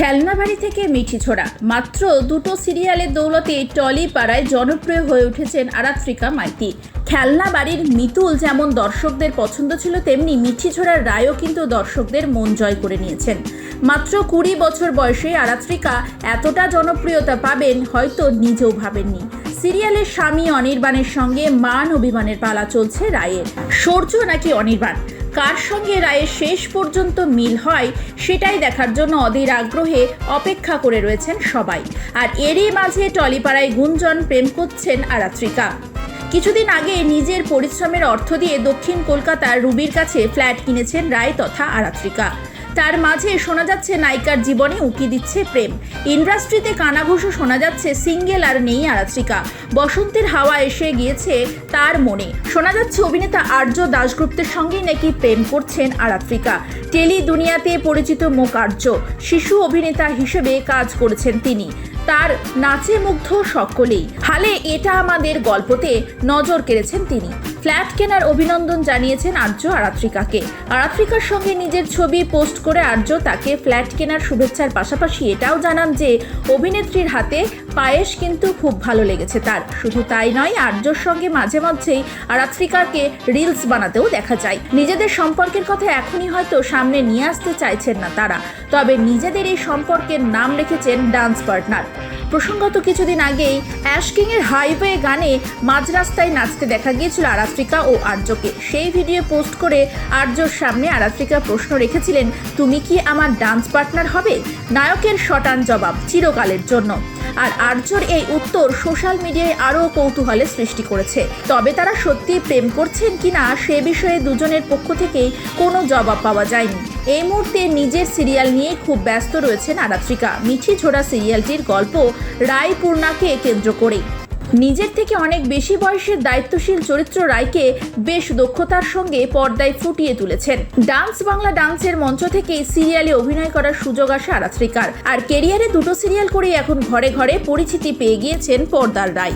খেলনাবাড়ি থেকে মিঠি ছোড়া। মাত্র দুটো সিরিয়ালের দৌলতে টলি পাড়ায় জনপ্রিয় হয়ে উঠেছেন আরাত্রিকা মাইতি। খেলনা বাড়ির মিতুল যেমন দর্শকদের পছন্দ ছিল, তেমনি মিঠি ছোড়ার রায়ও কিন্তু দর্শকদের মন জয় করে নিয়েছেন। মাত্র কুড়ি বছর বয়সে আরাত্রিকা এতটা জনপ্রিয়তা পাবেন হয়তো নিজেও ভাবেননি। সিরিয়ালের স্বামী অনির্বাণের সঙ্গে মান অভিমানের পালা চলছে রায়ের। সৌর্য নাকি অনির্বাণ? কার সঙ্গে রায়ের শেষ পর্যন্ত মিল হয় সেটাই দেখার জন্য অধীর আগ্রহে অপেক্ষা করে রয়েছেন সবাই। আর এরই মাঝে টলিপাড়ায় গুঞ্জন প্রেম করছেন আরাত্রিকা। কিছুদিন আগে নিজের পরিশ্রমের অর্থ দিয়ে দক্ষিণ কলকাতার রুবির কাছে ফ্ল্যাট কিনেছেন রায় তথা আরাত্রিকা। তার মাঝে শোনা যাচ্ছে নায়িকার জীবনে উঁকি দিচ্ছে প্রেম। ইন্ডাস্ট্রিতে কানাঘুষো শোনা যাচ্ছে সিঙ্গেল আর নেই আরাত্রিকা। বসন্তের হাওয়া এসে গিয়েছে তার মনে। শোনা যাচ্ছে অভিনেতা আর্য দাশগুপ্তের সঙ্গেই নাকি প্রেম করছেন আরাত্রিকা। টেলি দুনিয়াতে পরিচিত মুখ আর্য। শিশু অভিনেতা হিসেবে কাজ করেছেন তিনি। তার নাচে মুগ্ধ সকলেই। হালে এটা আমাদের গল্পতে নজর কেড়েছেন তিনি। ফ্ল্যাট কেনার অভিনন্দন জানিয়েছেন আর্য আরাত্রিকাকে। আরাত্রিকার সঙ্গে নিজের ছবি পোস্ট করে আর্য তাকে ফ্ল্যাট কেনার শুভেচ্ছার পাশাপাশি এটাও জানান যে, অভিনেত্রীর হাতে পায়েস কিন্তু খুব ভালো লেগেছে তার। শুধু তাই নয়, আর্যর সঙ্গে মাঝে মধ্যেই আরাত্রিকাকে রিলস বানাতেও দেখা যায়। নিজেদের সম্পর্কের কথা এখনই হয়তো সামনে নিয়ে আসতে চাইছেন না তারা। তবে নিজেদের এই সম্পর্কের নাম রেখেছেন ডান্স পার্টনার। প্রসঙ্গত কিছুদিন আগেই অ্যাশকিংয়ের হাইওয়ে গানে মাঝ রাস্তায় নাচতে দেখা গিয়েছিল আরাফ্রিকা ও আর্যকে। সেই ভিডিও পোস্ট করে আর্যর সামনে আরাফ্রিকা প্রশ্ন রেখেছিলেন, তুমি কি আমার ডান্স পার্টনার হবে? নায়কের শটান জবাব চিরকালের জন্য। আর আর্যর এই উত্তর সোশ্যাল মিডিয়ায় আরও কৌতূহলের সৃষ্টি করেছে। তবে তারা সত্যি প্রেম করছেন কিনা সে বিষয়ে দুজনের পক্ষ থেকেই কোনো জবাব পাওয়া যায়নি। এই মুহূর্তে নিজের সিরিয়াল নিয়ে খুব ব্যস্ত রয়েছেন আরাত্রিকা। মিঠি ঝোড়া সিরিয়ালটির গল্প রায়পূর্ণাকে কেন্দ্র করে নিজের থেকে অনেক বেশি বয়সের দায়িত্বশীল চরিত্র রায়কে বেশ দক্ষতার সঙ্গে পর্দায় ফুটিয়ে তুলেছেন। ডান্স বাংলা ডান্সের মঞ্চ থেকে সিরিয়ালে অভিনয় করার সুযোগ আসে আরাত্রিকার। আর কেরিয়ারে দুটো সিরিয়াল করেই এখন ঘরে ঘরে পরিচিতি পেয়ে গিয়েছেন পর্দার রায়।